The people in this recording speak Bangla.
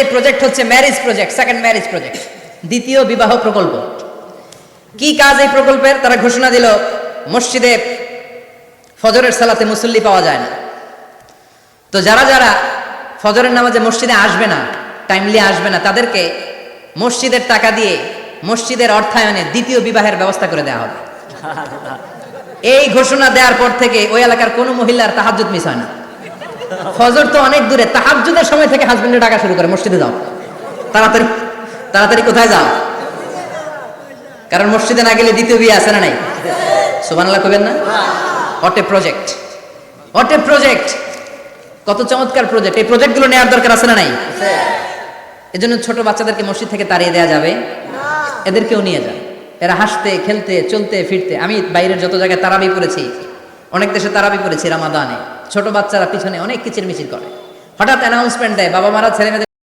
এই প্রজেক্ট হচ্ছে marriage project second marriage project দ্বিতীয় বিবাহ প্রকল্প। কি কাজ এই প্রকল্পের? তারা ঘোষণা দিল, মসজিদে ফজরের সালাতে মুসল্লি পাওয়া যায় না। তো যারা যারা ফজরের নামাজে মসজিদে আসবে না টাইমলি আসবে না, তাদেরকে মসজিদের টাকা দিয়ে মসজিদের অর্থায়নে দ্বিতীয় বিবাহের ব্যবস্থা করে দেওয়া হবে। এই ঘোষণা দেওয়ার পর থেকে ওই এলাকার কোনো মহিলার তাহাজ্জুদ মিস হয় না। ফজর তো অনেক দূরে। তাহাজ্জুদের সময় থেকে হাজবেন্ডের ডাকা শুরু করে। মসজিদে যাও। তাড়াতাড়ি তাড়াতাড়ি কোথায় যাও? কারণ মসজিদে না গেলে দ্বিতীয় বিয়ে আছে না নাই? সুবহানাল্লাহ কবেন না? এ প্রজেক্ট এ প্রজেক্ট কত চমৎকার প্রজেক্ট এই প্রজেক্টগুলো নেওয়ার দরকার আছে না নাই? এজন্য ছোট বাচ্চাদেরকে মসজিদ থেকে তাড়িয়ে দেওয়া যাবে। এদেরকেও নিয়ে যান এরা হাসতে, খেলতে, চলতে, ফিরতে। আমি বাইরের যত জায়গায় তারাবি পড়েছি, অনেক দেশে তারাবি পড়েছি রামাদানে। ছোট বাচ্চারা পিছনে অনেক কিচির মিচির করে। হঠাৎ অ্যানাউন্সমেন্ট দেয় বাবা মারা ছেলে